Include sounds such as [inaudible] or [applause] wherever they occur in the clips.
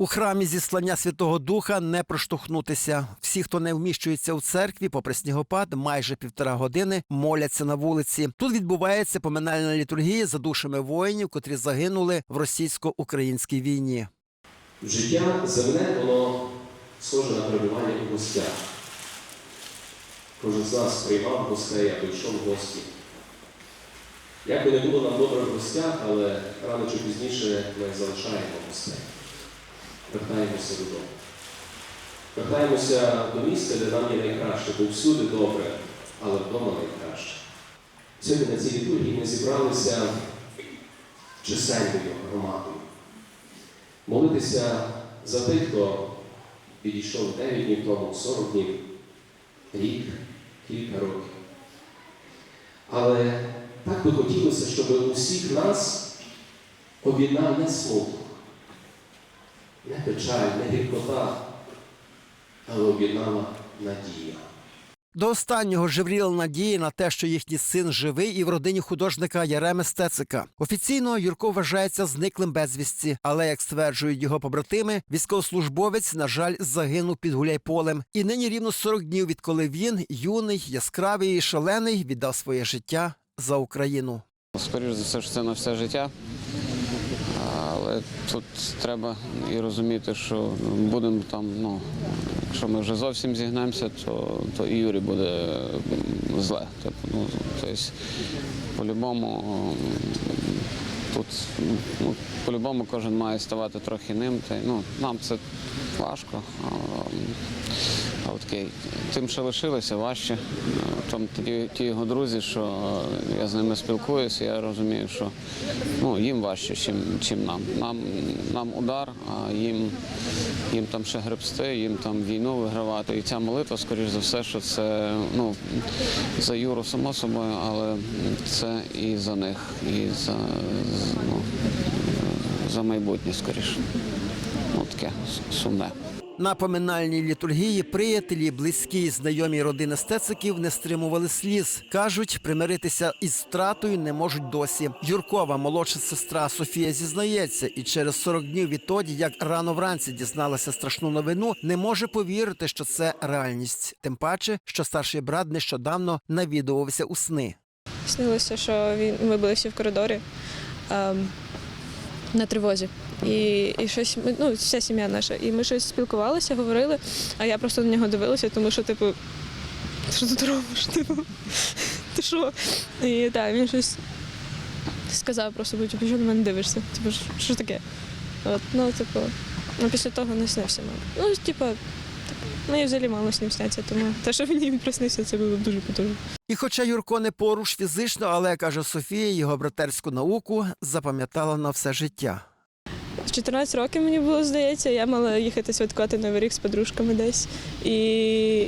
У храмі зіслання Святого Духа не проштовхнутися. Всі, хто не вміщується у церкві, попри снігопад, майже півтора години моляться на вулиці. Тут відбувається поминальна літургія за душами воїнів, котрі загинули в російсько-українській війні. Життя земне, воно схоже на перебування у гостях. Кожен з нас приймав гостей або йшов в гості. Як би не було нам добре в гостях, але рано чи пізніше ми залишаємо гостей. Вертаємося додому. Вертаємося до місця, де нам є найкраще, бо всюди добре, але вдома найкраще. Сьогодні на цій літургії ми зібралися чисельною громадою молитися за тих, хто підійшов 9 днів тому, 40 днів, рік, кілька років. Але так би хотілося, щоб усіх нас об'єднав не смуток, не печаль, не гіркота, але об'єднала надія. До останнього жевріла надії на те, що їхній син живий і в родині художника Яреми Стецика. Офіційно Юрко вважається зниклим безвісті, але як стверджують його побратими, військовослужбовець, на жаль, загинув під Гуляйполем. І нині рівно 40 днів, відколи він, юний, яскравий і шалений, віддав своє життя за Україну. Скоріше за все, що це на все життя. Але тут треба і розуміти, що будемо там, ну, якщо ми вже зовсім зігнемося, то, то і Юрі буде зле. Тобто, ну, тобто, по-любому тут ну, по-любому кожен має ставати трохи ним. Та, ну, нам це важко. Окей, тим, що лишилося, важче. Там ті, ті його друзі, що е, я з ними спілкуюся, я розумію, що ну, їм важче, чим, чим нам. нам. Нам удар, а їм, їм там ще гребсти, їм там війну вигравати. І ця молитва, скоріш за все, що це ну, за Юру, само собою, але це і за них, і за, ну, за майбутнє, скоріше. Ну, таке сумне. На поминальній літургії приятелі, близькі і знайомі родини стециків не стримували сліз. Кажуть, примиритися із втратою не можуть досі. Юркова молодша сестра Софія зізнається, і через 40 днів відтоді, як рано вранці дізналася страшну новину, не може повірити, що це реальність. Тим паче, що старший брат нещодавно навідувався у сни. Снилося, що він ми були всі в коридорі ем, на тривозі. І, і щось ну, вся сім'я наша. І ми щось спілкувалися, говорили, а я просто на нього дивилася, тому що, типу, що ти робиш? Типу, ти що? І так, він щось сказав просто, «Ну, типу, що на мене дивишся? Типу, що таке? От, ну, типу, ну, після того не снився, мабуть. Ну, типу, так, мені взагалі мало снів сняться, тому те, що мені він приснився, це було дуже потужно. І хоча Юрко не поруч фізично, але каже Софія, його братерську науку запам'ятала на все життя. В 14 років мені було здається, я мала їхати святкувати Новий рік з подружками десь. І,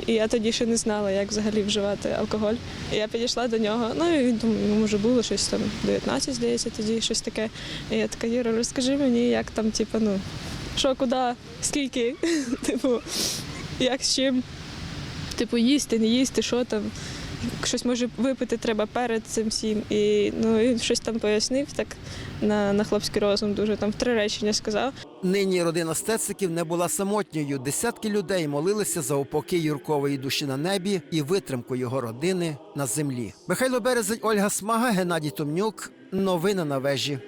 і я тоді ще не знала, як взагалі вживати алкоголь. І я підійшла до нього. Ну і він там йому вже було щось там 19, здається, тоді щось таке. І я така, Юра, розкажи мені, як там, типу, ну, що, куди, скільки, [laughs] типу, як з чим, типу, їсти, не їсти, що там. Щось може випити треба перед цим всім. І ну, він щось там пояснив так на, на хлопський розум, дуже там в три речення сказав. Нині родина Стециків не була самотньою. Десятки людей молилися за упокій Юркової душі на небі і витримку його родини на землі. Михайло Березень, Ольга Смага, Геннадій Томнюк. Новини на вежі.